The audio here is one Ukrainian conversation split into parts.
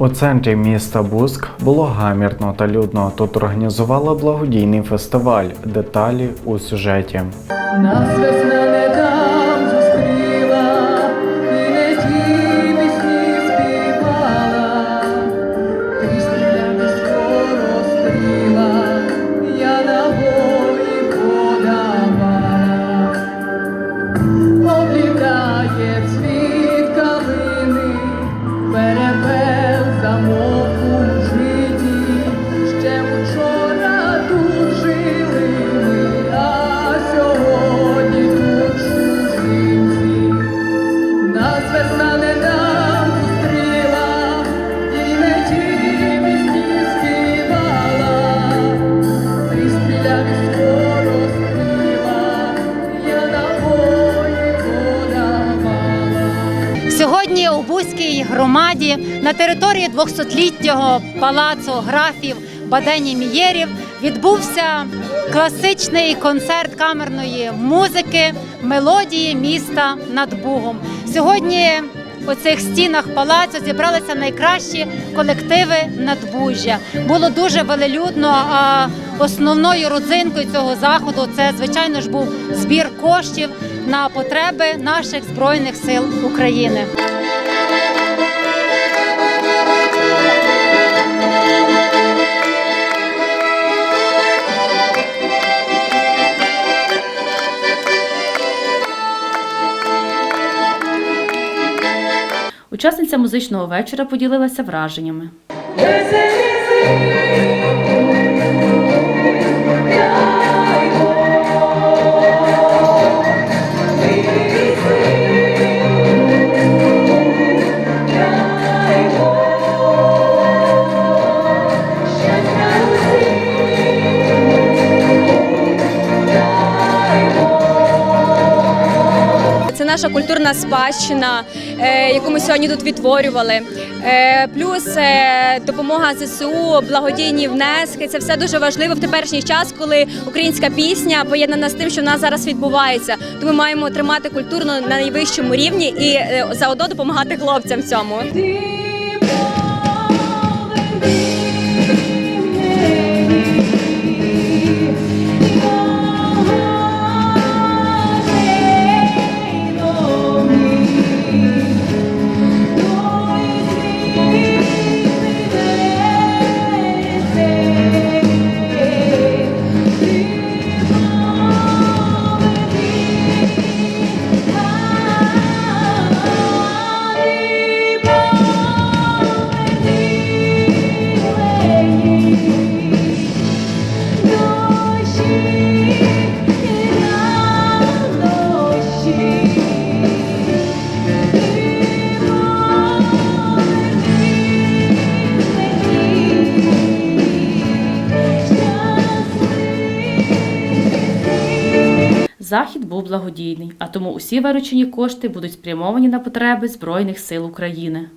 У центрі міста Буск було гамірно та людно. Тут організували благодійний фестиваль. Деталі у сюжеті. Нас весна Сьогодні громаді на території 200-літнього палацу графів Бадені Мієрів відбувся класичний концерт камерної музики мелодії міста над Бугом. Сьогодні у цих стінах палацу зібралися найкращі колективи надбужжя. Було дуже велелюдно. А основною родзинкою цього заходу це, звичайно ж, був збір коштів на потреби наших збройних сил України. Учасниця музичного вечора поділилася враженнями. Наша культурна спадщина, е, яку ми сьогодні тут відтворювали. Е, Плюс е, допомога ЗСУ, благодійні внески. Це все дуже важливо в теперішній час, коли українська пісня поєднана з тим, що в нас зараз відбувається. Тому маємо тримати культурно на найвищому рівні і заодно допомагати хлопцям в цьому. Захід був благодійний, а тому усі виручені кошти будуть спрямовані на потреби Збройних сил України.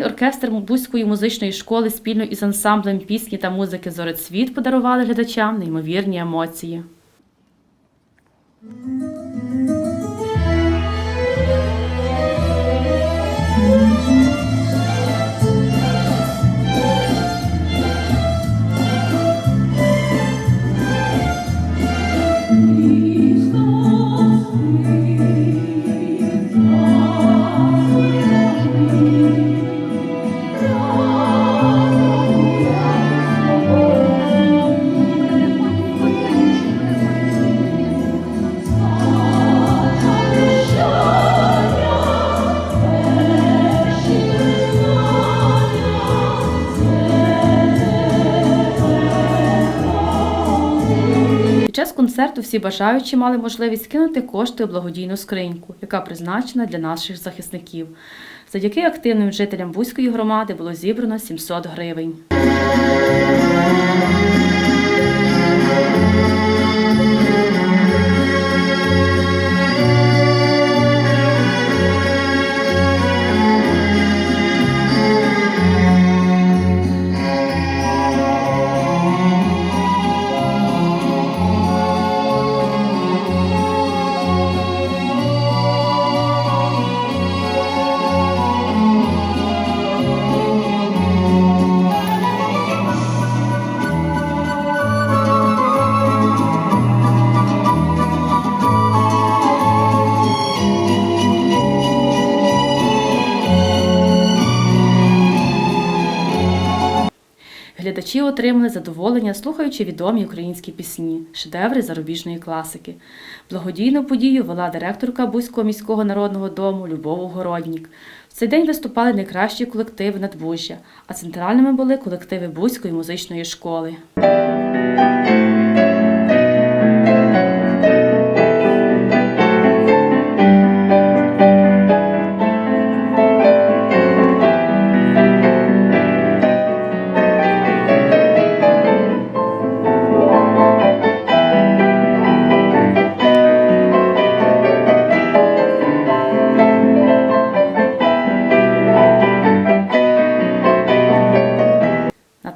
Себе. Оркестр Бузької музичної школи спільно із ансамблем пісні та музики Зорецвіт подарували глядачам неймовірні емоції. Час концерту всі бажаючі мали можливість кинути кошти у благодійну скриньку, яка призначена для наших захисників. Завдяки активним жителям Бузької громади було зібрано 700 гривень. Глядачі отримали задоволення, слухаючи відомі українські пісні, шедеври зарубіжної класики. Благодійну подію вела директорка Бузького міського народного дому Любов Городнік. В цей день виступали найкращі колективи надбужжя, а центральними були колективи Бузької музичної школи.